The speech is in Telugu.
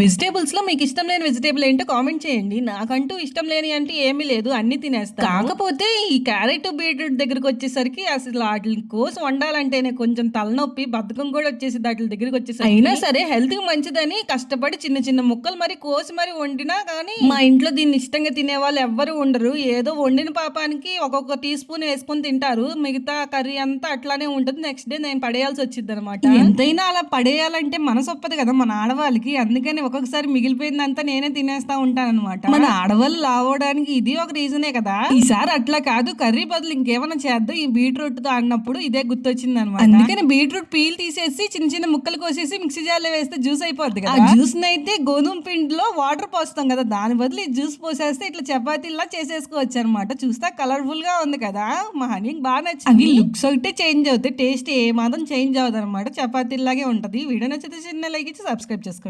వెజిటేబుల్స్లో మీకు ఇష్టం లేని వెజిటేబుల్ ఏంటో కామెంట్ చేయండి. నాకంటూ ఇష్టం లేని అంటే ఏమీ లేదు అన్ని తినేస్తా కాకపోతే ఈ క్యారెట్ బీట్రూట్ దగ్గరకు వచ్చేసరికి అసలు వాటి కోసం వండాలంటేనే కొంచెం తలనొప్పి బద్ధకం కూడా వచ్చేసి వాటి దగ్గరికి వచ్చేసి అయినా సరే హెల్త్కి మంచిదని కష్టపడి చిన్న చిన్న ముక్కలు మరి కోసి మరి వండినా కానీ మా ఇంట్లో దీన్ని ఇష్టంగా తినే వాళ్ళు ఎవ్వరు ఉండరు. ఏదో వండిన పాపానికి ఒక్కొక్క టీ స్పూన్ వేసుకొని తింటారు. మిగతా కర్రీ అంతా అట్లానే ఉంటుంది. నెక్స్ట్ డే నేను పడేయాల్సి వచ్చింది అనమాట ఎంతైనా అలా పడేయాలంటే మనసు ఒప్పదు కదా మన ఆడవాళ్ళకి. అందుకని ఒక్కొక్కసారి మిగిలిపోయిందంతా నేనే తినేస్తా ఉంటాను అనమాట మన ఆడవాళ్ళు లావడానికి ఇది ఒక రీజనే కదా? ఈసారి అట్లా కాదు కర్రీ బదులు ఇంకేమైనా చేద్దాం. ఈ బీట్రూట్తో అన్నప్పుడు ఇదే గుర్తొచ్చింది అనమాట అందుకని బీట్రూట్ పీల్ తీసేసి చిన్న చిన్న ముక్కలు కోసేసి మిక్సీ జార్లో వేస్తే జ్యూస్ అయిపోద్ది కదా? జ్యూస్ అయితే గోధుమ పిండిలో వాటర్ పోస్తాం కదా దాని బదులు ఈ జ్యూస్ పోసేస్తే ఇట్లా చపాతీలా చేసేసుకోవచ్చు అనమాట చూస్తే కలర్ఫుల్గా ఉంది కదా? మా హనీకి బాగా నచ్చింది. లుక్స్ ఒకటే చేంజ్ అవుతాయి టేస్ట్ ఏ మాత్రం చేంజ్ అవుతుంది అనమాట చపాతీలాగే ఉంటది వీడియో నచ్చితే చిన్న లైక్ ఇచ్చి సబ్స్క్రైబ్ చేసుకోండి.